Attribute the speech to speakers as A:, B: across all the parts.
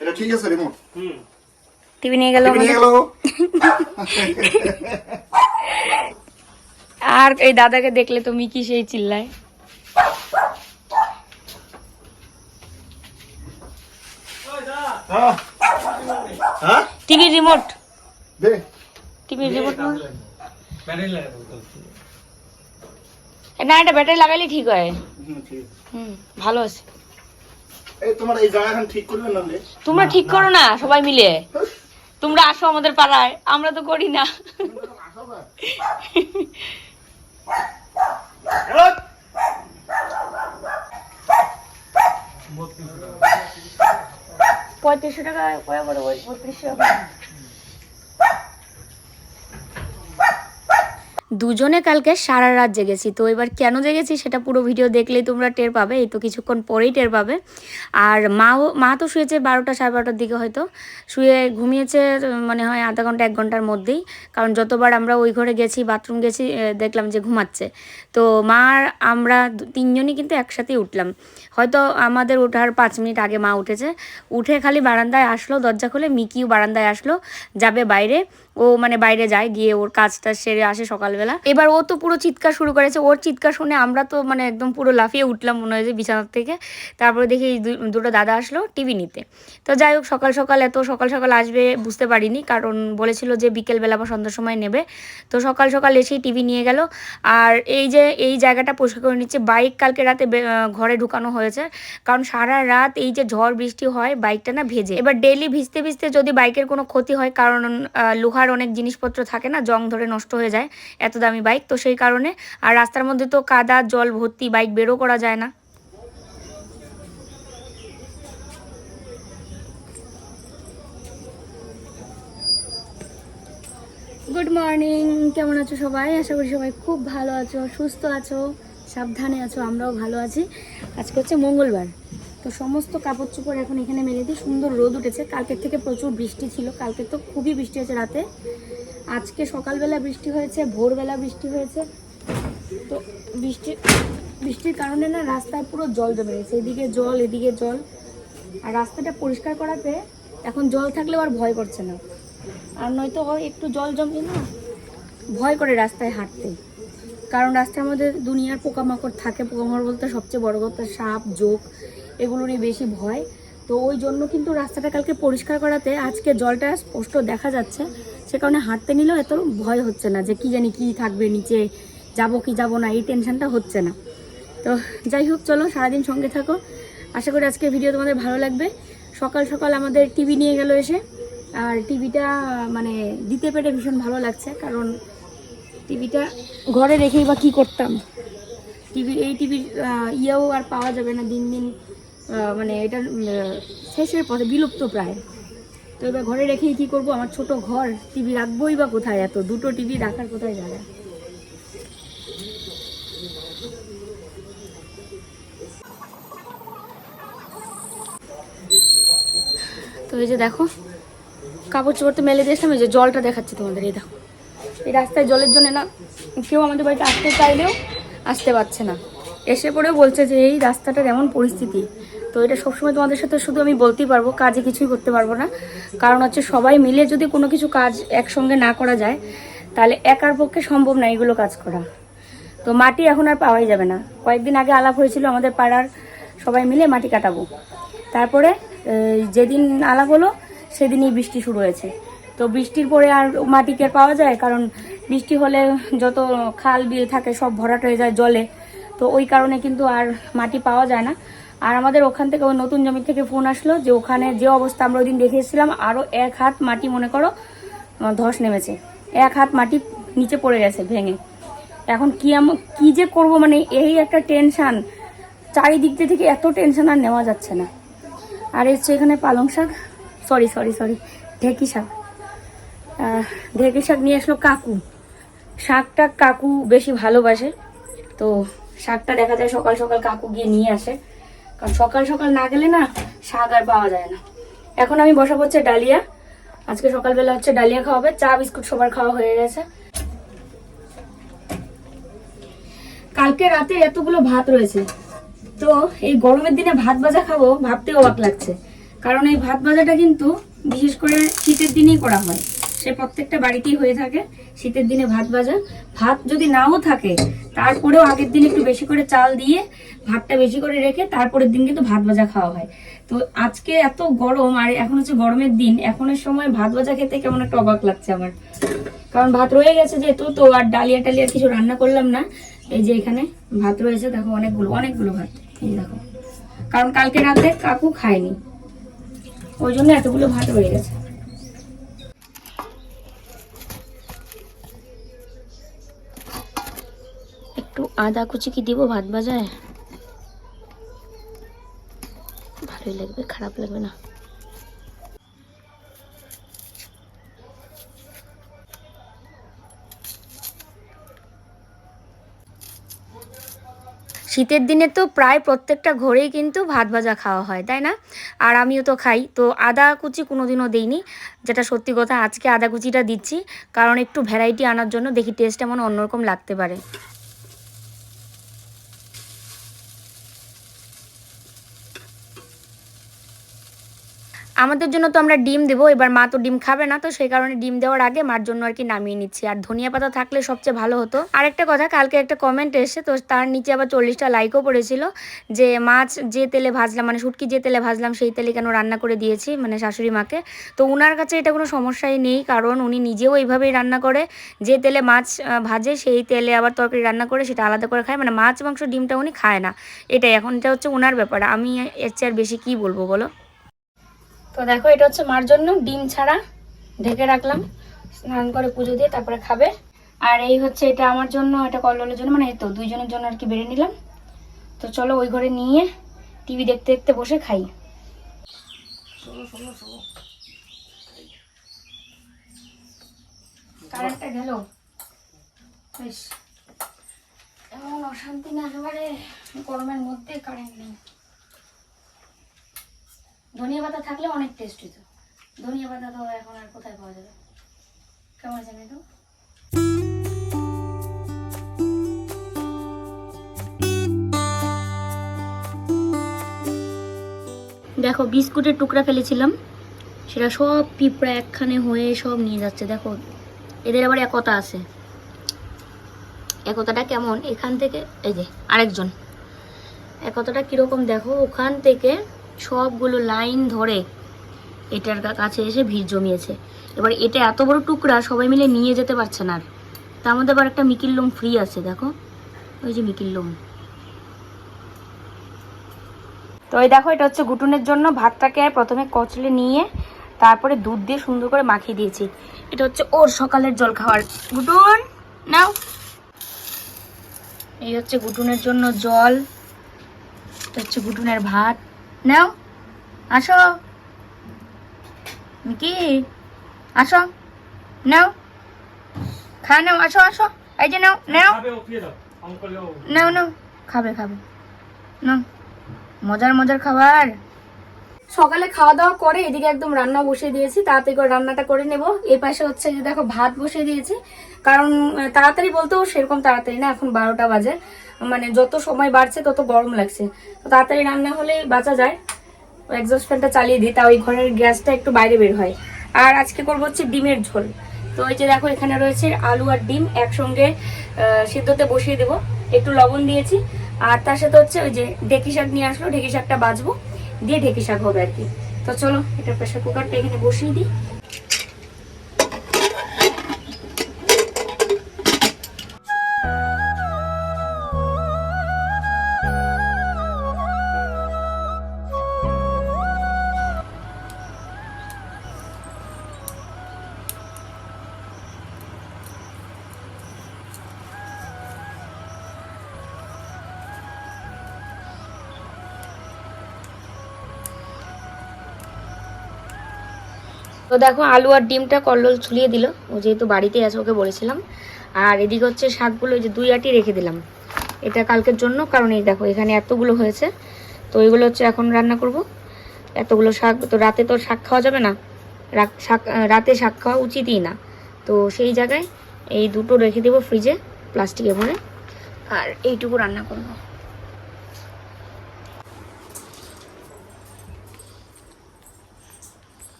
A: এটা ঠিক আছে রিমোট।
B: টিভি নিয়ে গেল
A: নিয়ে গেল।
B: আর এই দাদাকে দেখলে তো মিকি সেই চিল্লায়।
A: হ্যাঁ? হ্যাঁ
B: টিভি রিমোট।
A: দে।
B: টিভি রিমোট না? এটা ব্যাটারি লাগাইলে ঠিক হয়।
A: হুম,
B: হুম ভালো আছে।
A: এই তোমার এই ঠিক করবে না
B: তোমরা ঠিক করো না সবাই মিলে। তোমরা আসো আমাদের পাড়ায় আমরা তো করি না। পঁয়ত্রিশশো টাকা করে পড়ে বত্রিশশো। দুজনে কালকে সারা রাত জেগেছি। তো এবার কেন জেগেছি সেটা পুরো ভিডিও দেখলেই তোমরা টের পাবে, এই তো কিছুক্ষণ পরেই টের পাবে। আর মাও, মা তো শুয়েছে বারোটা সাড়ে বারোটার দিকে হয়তো। শুয়ে ঘুমিয়েছে, মনে হয় আধা ঘণ্টা, এক ঘণ্টার মধ্যেই। কারণ যতবার আমরা ওই ঘরে গেছি, বাথরুম গেছি দেখলাম যে ঘুমাচ্ছে। তো মা আর আমরা তিনজনই কিন্তু একসাথেই উঠলাম। হয়তো আমাদের ওঠার পাঁচ মিনিট আগে মা উঠেছে। উঠে খালি বারান্দায় আসলো, দরজা খুলে, মিকিও বারান্দায় আসলো, যাবে বাইরে। ও মানে বাইরে যায়, গিয়ে ওর কাজটা সেরে আসে সকালবেলা। এবার ও তো পুরো চিৎকার শুরু করেছে। ওর চিৎকার শুনে আমরা তো মানে একদম পুরো লাফিয়ে উঠলাম মনে হয় যে বিছানার থেকে। তারপরে দেখি দুটো দাদা আসলো টিভি নিতে। তো যাই হোক, সকাল সকাল এত সকাল সকাল আসবে বুঝতে পারিনি। কারণ বলেছিল যে বিকেলবেলা বা সন্ধ্যার সময় নেবে। তো সকাল সকাল এসেই টিভি নিয়ে গেল। আর এই যে, এই জায়গাটা পরিষ্কার করে নিচ্ছে। বাইক কালকে রাতে ঘরে ঢুকানো হয়েছে। কারণ সারা রাত এই যে ঝড় বৃষ্টি হয়, বাইকটা না ভেজে। এবার ডেলি ভিজতে ভিজতে যদি বাইকের কোনো ক্ষতি হয়, কারণ লোহার অনেক জিনিসপত্র থাকে না, জং ধরে নষ্ট হয়ে যায়, এত দামি বাইক তো সেই কারণে আর রাস্তার মধ্যে তো কাদা, জল ভর্তি বাইক বেরও করা যায় না। গুড মর্নিং কেমন আছো সবাই? আশা করি সবাই খুব ভালো আছো, সুস্থ আছো, সাবধানে আছো, আমরাও ভালো আছি। আজকে হচ্ছে মঙ্গলবার। তো সমস্ত কাপড় চোপড় এখন এখানে মেলে দিয়ে সুন্দর রোদ উঠেছে। কালকের থেকে প্রচুর বৃষ্টি ছিল। কালকে তো খুবই বৃষ্টি হয়েছে রাতে। আজকে সকালবেলা বৃষ্টি হয়েছে, ভোরবেলা বৃষ্টি হয়েছে। তো বৃষ্টি, বৃষ্টির কারণে না রাস্তায় পুরো জল জমে গেছে। এদিকে জল এদিকে জল। আর রাস্তাটা পরিষ্কার করাতে এখন জল থাকলেও আর ভয় করছে না। আর নয়তো একটু জল জমলে না, ভয় করে রাস্তায় হাঁটতে। কারণ রাস্তার মধ্যে দুনিয়ার পোকামাকড় থাকে। পোকামাকড় বলতে সবচেয়ে বড় কথা সাপ, জোক। এগুলোরই বেশি ভয়। তো ওই জন্য কিন্তু রাস্তাটা কালকে পরিষ্কার করাতে আজকে জলটা স্পষ্ট দেখা যাচ্ছে। সে কারণে হাঁটতে নিলেও এত ভয় হচ্ছে না যে কি জানি কি থাকবে নিচে, যাব কি যাব না, এই টেনশনটা হচ্ছে না। তো যাই হোক, চলো সারাদিন সঙ্গে থাকো। আশা করি আজকে ভিডিও তোমাদের ভালো লাগবে। সকাল সকাল আমাদের টিভি নিয়ে গেল এসে। আর টিভিটা মানে দিতে পেরে ভীষণ ভালো লাগছে, কারণ টিভিটা ঘরে রেখেই বা কী করতাম। টিভি, এই টিভির ইয়েও আর পাওয়া যাবে না দিন দিন। মানে এটা শেষের পথে বিলুপ্ত প্রায়। তো এবার ঘরে রেখেই কী করব? আমার ছোট ঘর, টিভি রাখবোই বা কোথায় এত? দুটো টিভি রাখার কোথায় জায়গা? তো এই যে দেখো, কাপড় চোপড় তো মেলে দিয়েছিলাম, এই যে জলটা দেখাচ্ছি তোমাদের, এই দেখো। এই রাস্তায় জলের জন্য না, কেউ আমাদের বাড়িতে আসতে চাইলেও আসতে পারছে না। এসে পরেও বলছে যে, এই রাস্তাটার এমন পরিস্থিতি। তো এটা সবসময় তোমাদের সাথে শুধু আমি বলতেই পারব, কাজে কিছুই করতে পারব না। কারণ হচ্ছে সবাই মিলে যদি কোনো কিছু কাজ একসঙ্গে না করা যায়, তাহলে একার পক্ষে সম্ভব না এগুলো কাজ করা। তো মাটি এখন আর পাওয়াই যাবে না। কয়েকদিন আগে আলাপ হয়েছিল আমাদের পাড়ার, সবাই মিলে মাটি কাটাবো। তারপরে যেদিন আলাপ হলো, সেদিনই বৃষ্টি শুরু হয়েছে। তো বৃষ্টির পরে আর মাটি কি আর পাওয়া যায়? কারণ বৃষ্টি হলে যত খাল বিল থাকে সব ভরাট হয়ে যায় জলে। তো ওই কারণে কিন্তু আর মাটি পাওয়া যায় না। আর আমাদের ওখান থেকে ওই নতুন জমি থেকে ফোন আসলো যে ওখানে যে অবস্থা আমরা ওই দিন দেখে এসেছিলাম আরও এক হাত মাটি মনে করো ধস নেমেছে। এক হাত মাটি নিচে পড়ে গেছে, ভেঙে। এখন কি আম- কি যে করব মানে এই একটা টেনশান চারিদিক দিয়ে থেকে এত টেনশন আর নেওয়া যাচ্ছে না। আর এসছে এখানে পালং শাক? সরি সরি সরি ঢেকি শাক। ঢেকি শাক নিয়ে আসলো কাকু। শাকটা কাকু বেশি ভালোবাসে, তো শাকটা দেখা যায় সকাল সকাল কাকু গিয়ে নিয়ে আসে। কারণ সকাল সকাল না গেলে না শাক আর পাওয়া যায় না। এখন আমি বসা হচ্ছে ডালিয়া। আজকে সকালবেলা হচ্ছে ডালিয়া খাওয়াবে চা, বিস্কুট সবার খাওয়া হয়ে গেছে। কালকে রাতে এতগুলো ভাত রয়েছে। তো এই গরমের দিনে ভাত ভাজা খাব ভাবতে অবাক লাগছে। কারণ এই ভাত ভাজাটা কিন্তু বিশেষ করে শীতের দিনেই করা হয়। সে প্রত্যেকটা বাড়িতেই হয়ে থাকে শীতের দিনে ভাত ভাজা। ভাত যদি নাও থাকে তারপরেও আগের দিন একটু বেশি করে চাল দিয়ে ভাতটা বেশি করে রেখে তারপরের দিন কিন্তু ভাত ভাজা খাওয়া হয়। তো আজকে এত গরম আর এখন হচ্ছে গরমের দিন, এখনের সময় ভাত ভাজা খেতে কেমন একটা অবাক লাগছে আমার। কারণ ভাত রয়ে গেছে যেহেতু, তো আর ডালিয়া টালিয়া কিছু রান্না করলাম না। এই যে এখানে ভাত রয়েছে, দেখো অনেকগুলো অনেকগুলো ভাত। এই দেখো। কারণ কালকে রাতে কাকু খায়নি। ওই জন্য এতগুলো ভাত রয়ে গেছে। একটু আদা কুচি কি দিব? ভাত ভাজায় ভালোই লাগবে, খারাপ লাগবে না। শীতের দিনে তো প্রায় প্রত্যেকটা ঘরেই কিন্তু ভাত ভাজা খাওয়া হয়, তাই না? আর আমিও তো খাই, তো আদা কুচি কোনোদিনও দিইনি। যেটা সত্যি কথা, আজকে আদা কুচিটা দিচ্ছি, কারণ একটু ভ্যারাইটি আনার জন্য দেখি টেস্ট এমন অন্যরকম লাগতে পারে। আমাদের জন্য তো আমরা ডিম দেবো, এবার মা তো ডিম খাবে না, তো সেই কারণে ডিম দেওয়ার আগে মার জন্য আর কি নামিয়ে নিচ্ছি। আর ধনিয়া পাতা থাকলে সবচেয়ে ভালো হতো। আর একটা কথা, কালকে একটা কমেন্ট এসে তো তার নিচে আবার চল্লিশটা লাইকও পড়েছিল, যে মাছ যে তেলে ভাজলাম মানে শুটকি যে তেলে ভাজলাম, সেই তেলে কেন রান্না করে দিয়েছি মানে শাশুড়ি মাকে। তো উনার কাছে এটা কোনো সমস্যাই নেই, কারণ উনি নিজেও এইভাবেই রান্না করে। যে তেলে মাছ ভাজে, সেই তেলে আবার তরকারি রান্না করে, সেটা আলাদা করে খায়। মানে মাছ, মাংস, ডিমটা উনি খায় না। এটাই, এখন এটা হচ্ছে ওনার ব্যাপার। আমি এর চেয়ে আর বেশি কী বলব, বলো? তো দেখো এটা হচ্ছে মার জন্য ডিম ছাড়া ঢেকে রাখলাম। স্নান করে পুজো দিয়ে তারপরে খাবে। আর এই হচ্ছে এটা আমার জন্য এটা কল্লোলের জন্য মানে তো দুইজনের জন্য আর কি বেড়ে নিলাম। তো চলো ওই ঘরে নিয়ে টিভি দেখতে দেখতে বসে খাই। কারেন্টটা গেল। বেশ। এমন অশান্তি না একেবারে গরমের মধ্যে কারেন্ট নেই। ধনিয়া পাতা থাকলে অনেক টেস্ট হতো ধনিয়া পাতা তো এখন আর কোথায় পাওয়া যাবে? কেমন জানি তো? দেখো, বিস্কুটের টুকরা ফেলেছিলাম। সেটা সব পিঁপড়া একখানে হয়ে সব নিয়ে যাচ্ছে, দেখো। এদের আবার একতা আছে। একতাটা কেমন? এখান থেকে, এই যে, আরেকজন। একতাটা কীরকম দেখো? ওখান থেকে সবগুলো লাইন ধরে এটার কাছে এসে ভিড় জমিয়েছে। এবার এটা এত বড় টুকরা, সবাই মিলে নিয়ে যেতে পারছে না আর। তার মধ্যে আবার একটা মিকির লোম ফ্রি আছে, দেখো। ওই যে মিকির লোম। তো এই দেখো, এটা হচ্ছে গুটুনের জন্য। ভাতটাকে প্রথমে কচলে নিয়ে তারপরে দুধ দিয়ে সুন্দর করে মাখিয়ে দিয়েছি। এটা হচ্ছে ওর সকালের জল খাওয়ার। গুটুন, নাও। এই হচ্ছে গুটুনের জন্য জল। এটা হচ্ছে গুটুনের ভাত। নাও আসো। কি আসো। নাও খা নাও আসো আসো। এই যে নাও নাও। নাও নাও খাবে খাবে। নাও মজার মজার খাবার। সকালে খাওয়া দাওয়া করে এদিকে একদম রান্না বসিয়ে দিয়েছি তাড়াতাড়ি করে রান্নাটা করে নেব। এই পাশে হচ্ছে যে দেখো ভাত বসিয়ে দিয়েছি কারণ তাড়াতাড়ি বলতেও সেরকম তাড়াতাড়ি না এখন বারোটা বাজে। মানে যত সময় বাড়ছে, তত গরম লাগছে। তো তাড়াতাড়ি রান্না হলে বাঁচা যায়। এক্সস্ট ফ্যানটা চালিয়ে দিই তাও ওই ঘরের গ্যাসটা একটু বাইরে বের হয়। আর আজকে করব হচ্ছে ডিমের ঝোল। তো এই যে দেখো, এখানে রয়েছে আলু আর ডিম, একসঙ্গে সিদ্ধতে বসিয়ে দেবো। একটু লবণ দিয়েছি। আর তার সাথে হচ্ছে ওই যে ঢেকি শাক নিয়ে আসলো, ঢেকি শাকটা বাজবো দিয়ে ঢেকি শাক হবে আর কি। তো চলো, এটা প্রেশার কুকারটা এখানে বসিয়ে দিই। দেখো আলু আর ডিমটা কল্লোল ছুলিয়ে দিল। ও যেহেতু বাড়িতে আছে, ওকে বলেছিলাম। আর এদিকে হচ্ছে শাকগুলো যে দুই আটি রেখে দিলাম। এটা কালকের জন্য, কারণ এই দেখো, এখানে এতগুলো হয়েছে। তো এগুলো হচ্ছে এখন রান্না করব। এতগুলো শাক, তো রাতে তো শাক খাওয়া যাবে না। শাক রাতে শাক খাওয়া উচিতই না। তো সেই জায়গায় এই দুটো রেখে দেবো ফ্রিজে, প্লাস্টিকে ভরে। আর এইটুকু রান্না করব।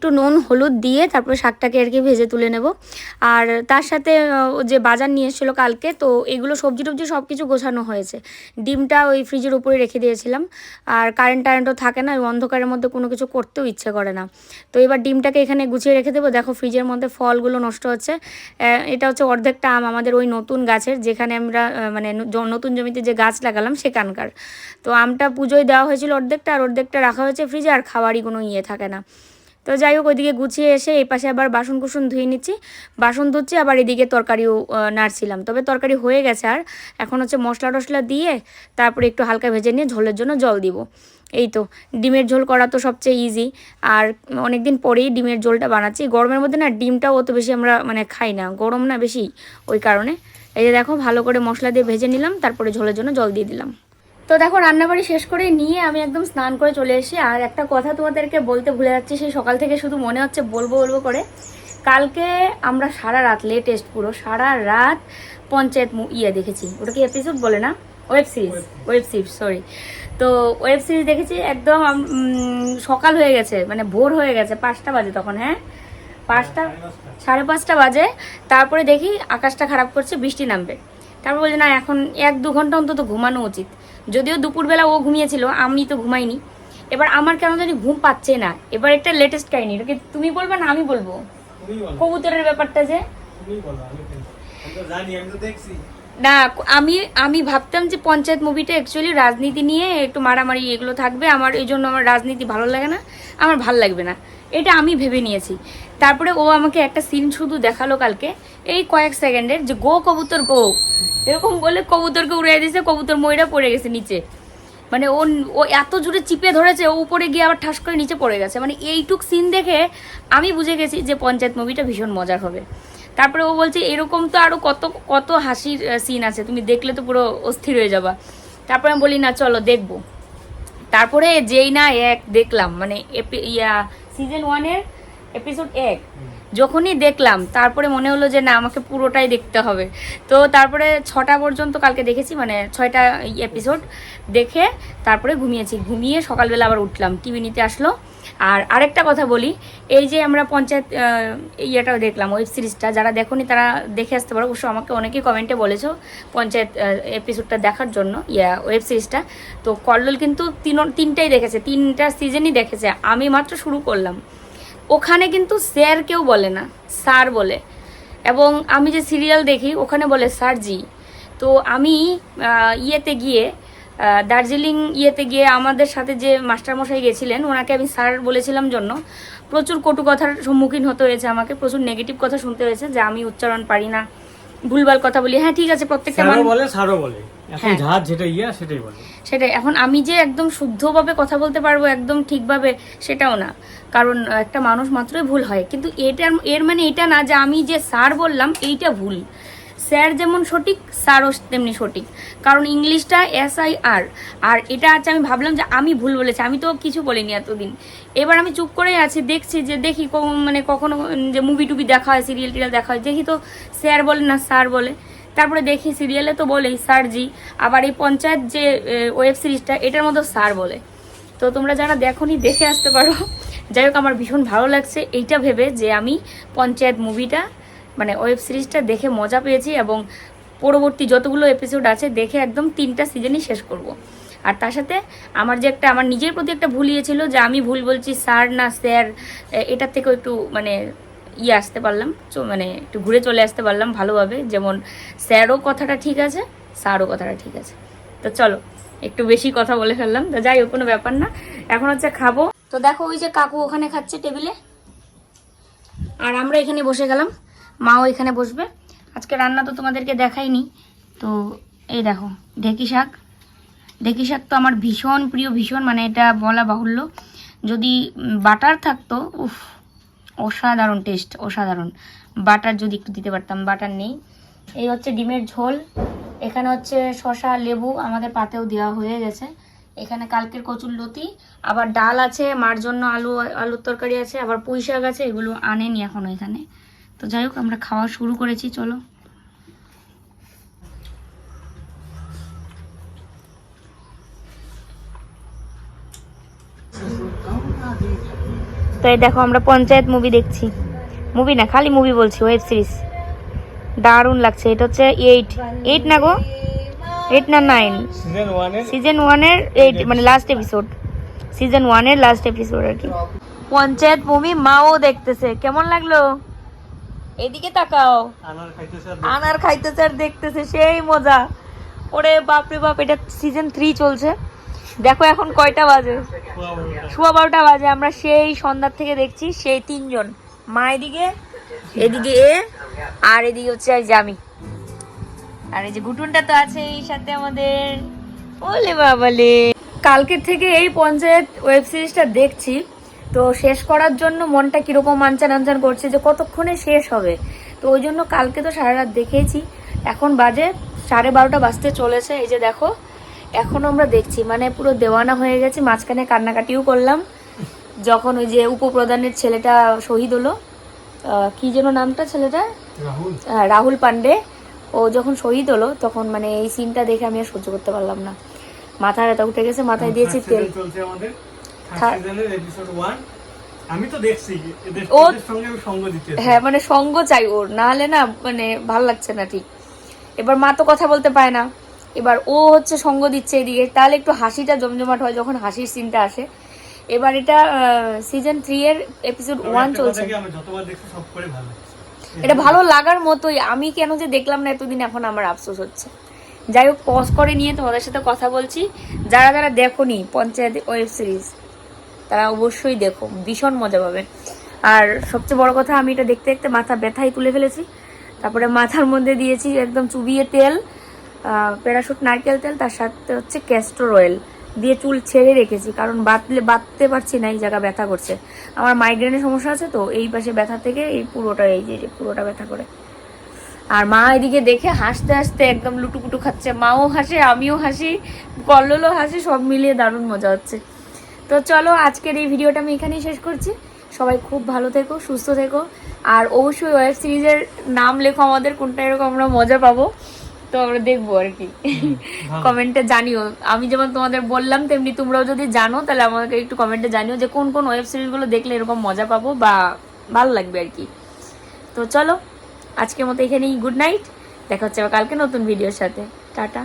B: একটু নুন, হলুদ দিয়ে তারপরে শাকটাকে আর কি ভেজে তুলে নেব। আর তার সাথে যে বাজার নিয়ে এসেছিল কালকে, তো এগুলো সবজি টবজি সব কিছু গোছানো হয়েছে। ডিমটা ওই ফ্রিজের উপরে রেখে দিয়েছিলাম। আর কারেন্ট টারেন্টও থাকে না, ওই অন্ধকারের মধ্যে কোনো কিছু করতেও ইচ্ছে করে না। তো এবার ডিমটাকে এখানে গুছিয়ে রেখে দেবো। দেখো ফ্রিজের মধ্যে ফলগুলো নষ্ট হচ্ছে। এটা হচ্ছে অর্ধেকটা আম আমাদের ওই নতুন গাছের, যেখানে আমরা মানে নতুন জমিতে যে গাছ লাগালাম সেখানকার। তো আমটা পুজোয় দেওয়া হয়েছিল অর্ধেকটা, আর অর্ধেকটা রাখা হয়েছে ফ্রিজে, আর খাওয়ারই কোনো ইয়ে থাকে না। তো যাই হোক, ওইদিকে গুছিয়ে এসে এই পাশে আবার বাসন কুসন ধুয়ে নিচ্ছি। বাসন ধুচ্ছি, আবার এদিকে তরকারিও নাড়ছিলাম। তবে তরকারি হয়ে গেছে আর। এখন হচ্ছে মশলা টশলা দিয়ে তারপরে একটু হালকা ভেজে নিয়ে ঝোলের জন্য জল দিব। এই তো, ডিমের ঝোল করা তো সবচেয়ে ইজি আর অনেক দিন পরেই ডিমের ঝোলটা বানাচ্ছি। গরমের মধ্যে না, ডিমটাও অত বেশি আমরা মানে খাই না। গরম না বেশি ওই কারণে। এই যে দেখো, ভালো করে মশলা দিয়ে ভেজে নিলাম, তারপরে ঝোলের জন্য জল দিয়ে দিলাম। তো দেখো, রান্নাবাড়ি শেষ করে নিয়ে আমি একদম স্নান করে চলে এসেছি। আর একটা কথা তোমাদেরকে বলতে ভুলে যাচ্ছি, সেই সকাল থেকে শুধু মনে হচ্ছে বলব বলব করে। কালকে আমরা সারা রাত লেটেস্ট পুরো, সারা রাত পঞ্চায়েত ইয়ে দেখেছি। ওটা কি এপিসোড বলে না? Web series web series sorry তো ওয়েব সিরিজ দেখেছি, একদম সকাল হয়ে গেছে মানে ভোর হয়ে গেছে, পাঁচটা বাজে তখন হ্যাঁ? পাঁচটা, সাড়ে পাঁচটা বাজে, তারপরে দেখি আকাশটা খারাপ করছে, বৃষ্টি নামবে। তারপর বলছে, না, এখন এক দু ঘণ্টা অন্তত ঘুমানো উচিত। যদিও দুপুরবেলা ও ঘুমিয়েছিল আমি তো ঘুমাইনি। এবার আমার কেন জানি ঘুম পাচ্ছে না। এবার একটা লেটেস্ট কাহিনী এটাকে তুমি বলবে না আমি বলব? কবুতরের ব্যাপারটা যে। না আমি আমি ভাবতাম যে পঞ্চায়েত মুভিটা অ্যাকচুয়ালি রাজনীতি নিয়ে একটু মারামারি এগুলো থাকবে। আমার এই জন্য আমার রাজনীতি ভালো লাগে না আমার ভালো লাগবে না। এটা আমি ভেবে নিয়েছি। তারপরে ও আমাকে একটা সিন শুধু দেখাল কালকে। এই কয়েক সেকেন্ডের যে গো কবুতর গো, এরকম বলে কবুতরকে উড়িয়ে দিয়েছে, কবুতর ময়রা পড়ে গেছে নিচে। মানে ও ও এত জোরে চিপে ধরেছে, ও উপরে গিয়ে আবার ঠাস করে নিচে পড়ে গেছে। মানে এইটুক সিন দেখে আমি বুঝে গেছি যে পঞ্চায়েত মুভিটা ভীষণ মজার হবে। তারপরে ও বলছে, এরকম তো আরও কত কত হাসির সিন আছে। তুমি দেখলে তো পুরো অস্থির হয়ে যাবা। তারপরে আমি বলি, না, চলো, দেখব। তারপরে যেই না এক দেখলাম মানে ইয়া সিজন ওয়ানের এপিসোড এক। যখনই দেখলাম, তারপরে মনে হলো যে না, আমাকে পুরোটাই দেখতে হবে। তো তারপরে ছটা পর্যন্ত কালকে দেখেছি মানে ছয়টা এপিসোড দেখে তারপরে ঘুমিয়েছি। ঘুমিয়ে সকালবেলা আবার উঠলাম। টিভি নিতে আসলো। আর আরেকটা কথা বলি এই যে আমরা পঞ্চায়েত আহ, ইয়েটাও দেখলাম ওয়েব সিরিজটা যারা দেখোনি তারা দেখে আসতে পারো। অবশ্য আমাকে অনেকেই কমেন্টে বলেছ পঞ্চায়েত এপিসোডটা দেখার জন্য ইয়া ওয়েব সিরিজটা তো কল্লোল কিন্তু তিন তিনটাই দেখেছে তিনটা সিজনই দেখেছে। আমি মাত্র শুরু করলাম। ওখানে কিন্তু স্যার কেউ বলে না স্যার বলে। এবং আমি যে সিরিয়াল দেখি ওখানে বলে স্যার জি তো আমি ইয়েতে গিয়ে দার্জিলিং ইয়েতে গিয়ে আমাদের সাথে যে মাস্টারমশাই গেছিলেন ওনাকে আমি স্যার বলেছিলাম জন্য প্রচুর কটু কথার সম্মুখীন হতে হয়েছে আমাকে প্রচুর নেগেটিভ কথা শুনতে হয়েছে যে আমি উচ্চারণ পারি না ভুলভাল কথা বলি। হ্যাঁ ঠিক আছে প্রত্যেকটা মানুষ
C: বলে স্যারও বলে। এখন
B: হ্যাঁ।
C: যেটা ইয়া সেটাই বলে।
B: সেটাই। এখন আমি যে একদম শুদ্ধভাবে কথা বলতে পারব একদম ঠিকভাবে সেটাও না। কারণ একটা মানুষ মাত্রই ভুল হয়। কিন্তু এটার এর মানে এটা না যে আমি যে স্যার বললাম এইটা ভুল। স্যার যেমন সঠিক, স্যারও তেমনি সঠিক। কারণ ইংলিশটা এস আই আর। আর এটা আছে, আমি ভাবলাম যে আমি ভুল বলেছি, আমি তো কিছু বলিনি এতদিন। এবার আমি চুপ করেই আছি, দেখছি যে দেখি মানে কখনো যে মুভি টুবি দেখা হয় সিরিয়াল টিরিয়াল দেখা হয়, দেখি তো স্যার বলে না স্যার বলে। তারপরে দেখি সিরিয়ালে তো বলেই, স্যার জি। আবার এই পঞ্চায়েত যে ওয়েব সিরিজটা এটার মতো স্যার বলে। তো তোমরা যারা দেখোনি, দেখে আসতে পারো। যাই হোক, আমার ভীষণ ভালো লাগছে। এইটা ভেবে যে আমি পঞ্চায়েত মুভিটা মানে ওয়েব সিরিজটা দেখে মজা পেয়েছি এবং পরবর্তী যতগুলো এপিসোড আছে দেখে একদম তিনটা সিজনই শেষ করব। আর তার সাথে আমার যে একটা, আমার নিজের প্রতি একটা ভুল ইয়েছিল যে আমি ভুল বলছি, স্যার না স্যার এটার থেকেও একটু মানে ইয়ে আসতে পারলাম মানে একটু ঘুরে চলে আসতে পারলাম ভালোভাবে। যেমন স্যারও কথাটা ঠিক আছে, স্যারও কথাটা ঠিক আছে। তো চলো, একটু বেশি কথা বলে ফেললাম। তো যাই হোক, কোনো ব্যাপার না। এখন হচ্ছে খাব। তো দেখো ওই যে কাকু ওখানে খাচ্ছে টেবিলে। আর আমরা এখানে বসে গেলাম। মাও এখানে বসবে। আজকে রান্না তো তোমাদেরকে দেখাইনি। তো এই দেখো, ঢেকি শাক। ঢেকি শাক তো আমার ভীষণ প্রিয়, ভীষণ মানে এটা বলা বাহুল্য। যদি বাটার থাকতো, উফ, অসাধারণ টেস্ট অসাধারণ। বাটার যদি একটু দিতে পারতাম, বাটার নেই। এই হচ্ছে ডিমের ঝোল। এখানে হচ্ছে শশা লেবু আমাদের পাতেও দেওয়া হয়ে গেছে। এখানে কালকের কচুর লতি। আবার ডাল আছে, মার জন্য আলু, আলুর তরকারি আছে, আবার পুঁই শাক আছে, এগুলো আনেনি এখনও এখানে। তো যাই হোক আমরা খাওয়া শুরু করেছি চলো। তো এই দেখো আমরা পঞ্চায়েত মুভি দেখছি। মুভি না খালি মুভি বলছি ওয়েব সিরিজ দারুণ লাগছে এটা হচ্ছে এইট এইট না গো? এইট না নাইন
C: সিজন ওয়ানের
B: সিজন ওয়ানের এইট মানে লাস্ট এপিসোড সিজন ওয়ানের লাস্ট এপিসোড আর কি। পঞ্চায়েত মুভি মাও দেখতেছে কেমন লাগল? এদিকে তাকাও।
C: আনার খাইতেছে আর
B: দেখতেছে। সেই মজা। ওরে বাপরে বাপ এটা সিজন থ্রি চলছে। দেখো এখন কয়টা বাজে? সোয়া বারোটা। বাজে আমরা সেই সন্ধ্যার থেকে দেখছি সেই তিনজন। মা এদিকে এদিকে এ আর এদিকে হচ্ছে আর জামি আর এই যে গুটুনটা তো আছে এই সাথে আমাদের। ওলে বাবালে। কালকের থেকে এই পঞ্চায়েত ওয়েব সিরিজটা দেখছি। তো শেষ করার জন্য মনটা কীরকম আনচান আনচান করছে যে কতক্ষণে শেষ হবে? তো ওই জন্য কালকে তো সারা রাত দেখেছি এখন বাজে সাড়ে বারোটা বাজতে চলেছে। এই যে দেখো এখন আমরা দেখছি। মানে পুরো দেওয়ানা হয়ে গেছে মাঝখানে কান্নাকাটিও করলাম। যখন ওই যে উপপ্রধানের ছেলেটা শহীদ হলো কি যেন নামটা ছেলেটা
C: রাহুল।
B: হ্যাঁ, রাহুল পান্ডে। ও যখন শহীদ হলো তখন মানে এই সিনটা দেখে আমি আর সহ্য করতে পারলাম না। মাথা ব্যথা উঠে গেছে মাথায় দিয়েছি
C: Third
B: তেল।
C: আমি তো দেখছি
B: ও-
C: সঙ্গে সঙ্গ দিতে
B: হ্যাঁ মানে সঙ্গ চাই ওর। না হলে না মানে ভালো লাগছে না ঠিক। এবার মা তো কথা বলতে পায় না। এবার ও হচ্ছে সঙ্গ দিচ্ছে এদিকে। তাহলে একটু হাসিটা জমজমাট হয় যখন হাসির সিনটা আসে। এবার এটা সিজন থ্রি এর এপিসোড ওয়ান চলছে। এটা ভালো লাগার মতোই। আমি কেন যে দেখলাম না এতদিন এখন আমার আফসোস হচ্ছে। যাই হোক পজ করে নিয়ে তোমাদের সাথে কথা বলছি। যারা যারা দেখো নি পঞ্চায়েত ওয়েব সিরিজ তারা অবশ্যই দেখো, ভীষণ মজা পাবে। আর সবচেয়ে বড় কথা, আমি এটা দেখতে দেখতে মাথা ব্যথাই তুলে ফেলেছি। তারপরে মাথার মধ্যে দিয়েছি একদম চুবিয়ে তেল প্যারাশুট, নারকেল তেল, তার সাথে হচ্ছে ক্যাস্টর অয়েল দিয়ে চুল ছেড়ে রেখেছি, কারণ বাতলে বাঁধতে পারছি না এই জায়গা ব্যথা করছে। আমার মাইগ্রেনের সমস্যা আছে তো, এই পাশে ব্যথা থেকে এই পুরোটা এই যে পুরোটা ব্যথা করে। আর মা এদিকে দেখে হাসতে হাসতে একদম লুটুপুটু খাচ্ছে, মাও হাসে, আমিও হাসি, কল্লোলও হাসি, সব মিলিয়ে দারুণ মজা হচ্ছে। তো চলো আজকের এই ভিডিওটা আমি এখানেই শেষ করছি। সবাই খুব ভালো থেকো সুস্থ থেকো। আর অবশ্যই ওয়েব সিরিজের নাম লেখো আমাদের কোনটা এরকম আমরা মজা পাবো। তো আমরা দেখব আর কি। কমেন্টে জানিও। আমি যেমন তোমাদের বললাম তেমনি তোমরাও যদি জানো তাহলে আমাকে একটু কমেন্টে জানিও যে কোন কোন ওয়েব সিরিজগুলো দেখলে এরকম মজা পাবো বা ভালো লাগবে আর কি। তো চলো আজকের মতো এখানেই গুড নাইট দেখা হচ্ছে আবার কালকে নতুন ভিডিওর সাথে। টাটা।